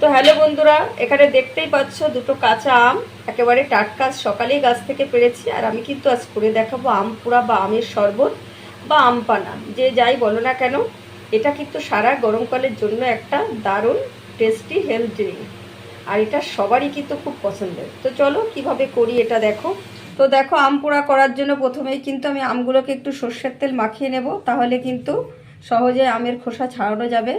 তো হ্যালো বন্ধুরা, এখানে দেখতেই পাচ্ছ দুটো কাঁচা আম, একেবারে টাটকা, সকালেই গাছ থেকে পেরেছি, আর আমি কিন্তু আজ করে দেখাবো আম পোড়া বা আমের শরবত বা আম পানা। যে যাই বলো না কেন, এটা কিন্তু সারা গরমকালের জন্য একটা দারুণ টেস্টি হেলথ ড্রিঙ্ক আর এটা সবারই কিন্তু খুব পছন্দের। তো চলো কীভাবে করি এটা দেখো। তো দেখো, আম পোড়া করার জন্য প্রথমেই কিন্তু আমি আমগুলোকে একটু সর্ষের তেল মাখিয়ে নেব, তাহলে কিন্তু সহজে আমের খোসা ছাড়ানো যাবে।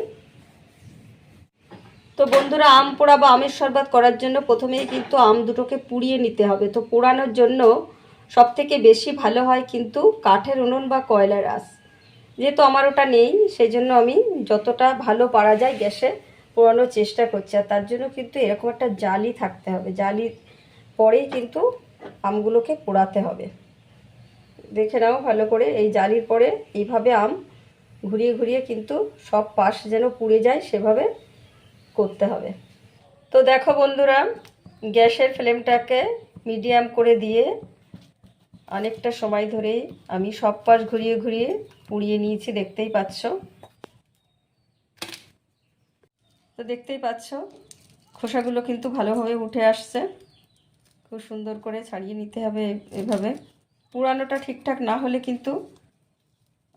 তো বন্ধুরা, আম পোড়া বা আমের শরবত করার জন্য প্রথমেই কিন্তু আম দুটোকে পুড়িয়ে নিতে হবে। তো পোড়ানোর জন্য সব থেকে বেশি ভালো হয় কিন্তু কাঠের উনুন বা কয়লার আঁশ। যেহেতু আমার ওটা নেই সেই জন্য আমি যতটা ভালো পারা যায় গ্যাসে পোড়ানোর চেষ্টা করছি। আর তার জন্য কিন্তু এরকম একটা জালি থাকতে হবে। জালি পরেই কিন্তু আমগুলোকে পোড়াতে হবে। দেখে নাও ভালো করে, এই জালির পরে এইভাবে আম ঘুরিয়ে ঘুরিয়ে কিন্তু সব পাশ যেন পুড়ে যায়, সেভাবে করতে হবে। তো দেখো বন্ধুরা, গ্যাসের ফ্লেমটাকে মিডিয়াম করে দিয়ে অনেকটা সময় ধরেই আমি সব পাশ ঘুরিয়ে ঘুরিয়ে পুড়িয়ে নিয়েছি, দেখতেই পাচ্ছ। তো দেখতেই পাচ্ছ, খোসাগুলো কিন্তু ভালোভাবে উঠে আসছে। খুব সুন্দর করে ছাড়িয়ে নিতে হবে এভাবে। পুরানোটা ঠিকঠাক না হলে কিন্তু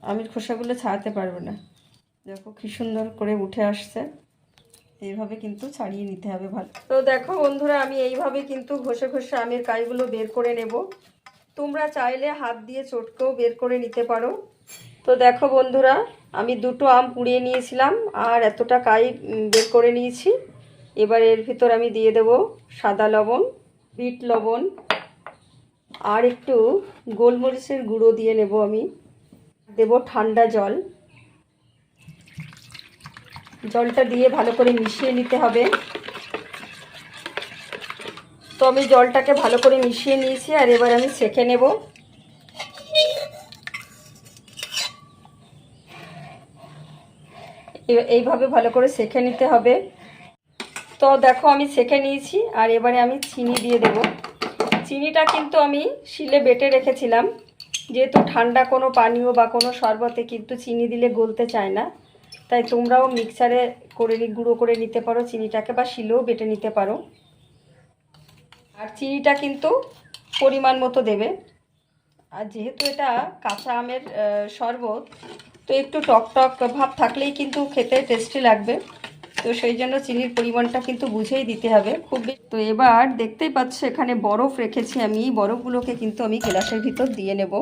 আমির খোসাগুলো ছাড়াতে পারবে না। দেখো কি সুন্দর করে উঠে আসছে। এইভাবে কিন্তু ছাড়িয়ে নিতে হবে ভালো। তো দেখো বন্ধুরা, আমি এইভাবে কিন্তু ঘষে ঘষে আমের কাইগুলো বের করে নেব। তোমরা চাইলে হাত দিয়ে চটকেও বের করে নিতে পারো। তো দেখো বন্ধুরা, আমি দুটো আম পুড়িয়ে নিয়েছিলাম আর এতটা কাই বের করে নিয়েছি। এবার এর ভিতর আমি দিয়ে দেব সাদা লবণ, বিট লবণ, আর একটু গোলমরিচের গুঁড়ো দিয়ে নেব আমি। দেব ঠান্ডা জল। জলটা দিয়ে ভালো করে মিশিয়ে নিতে হবে। তো আমি জলটাকে ভালো করে মিশিয়ে নিয়েছি, আর এবার আমি সেঁকে নেব। এইভাবে ভালো করে সেঁকে নিতে হবে। তো দেখো আমি সেঁকে নিয়েছি, আর এবারে আমি চিনি দিয়ে দেব। চিনিটা কিন্তু আমি শিলে বেটে রেখেছিলাম। যেহেতু ঠান্ডা কোনো পানীয় বা কোনো শরবতে কিন্তু চিনি দিলে গলতে চায় না। তাই তোমরাও মিক্সারে করে গুঁড়ো করে নিতে পারো, চিনিটাকে বা শিলেও বেটে নিতে পারো। আর চিনিটা কিন্তু পরিমাণ মতো দেবে। আর যেহেতু এটা কাঁচা আমের শরবত, তো একটু টক টক ভাব থাকলেই কিন্তু খেতে টেস্টি লাগবে। তো সেই জন্য চিনির পরিমাণটা কিন্তু বুঝেই দিতে হবে। খুব তো এবার দেখতেই পাচ্ছ, এখানে বরফ রেখেছি আমি। বরফগুলোকে কিন্তু আমি গ্লাসের ভিতর দিয়ে নেব।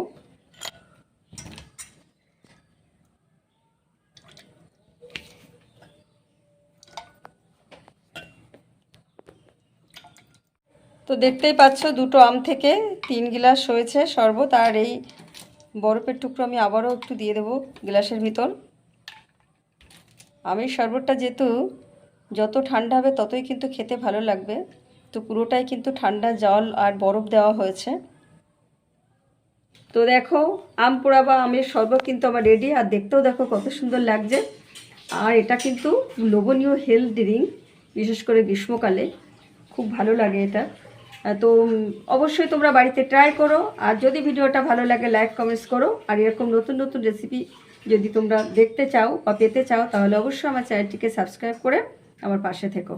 তো দেখতেই পাচ্ছ দুটো আম থেকে তিন গ্লাস হয়েছে শরবত, আর এই বরফের টুকরো আমি আবারও একটু দিয়ে দেবো গ্লাসের ভিতর। আমের শরবতটা যেহেতু যত ঠান্ডা হবে ততই কিন্তু খেতে ভালো লাগবে। তো পুরোটাই কিন্তু ঠান্ডা জল আর বরফ দেওয়া হয়েছে। তো দেখো, আম পোড়া বা আমের শরবত কিন্তু আমার রেডি আর দেখতেও দেখো কত সুন্দর লাগছে। আর এটা কিন্তু লোভনীয় হেলথ ড্রিঙ্ক বিশেষ করে গ্রীষ্মকালে। খুব ভালো লাগে এটা। তো অবশ্যই তোমরা বাড়িতে ট্রাই করো। আর যদি ভিডিওটা ভালো লাগে লাইক কমেন্টস করো। আর এরকম নতুন নতুন রেসিপি যদি তোমরা দেখতে চাও বা পেতে চাও, তাহলে অবশ্যই আমার চ্যানেলটিকে সাবস্ক্রাইব করে আমার পাশে থেকো।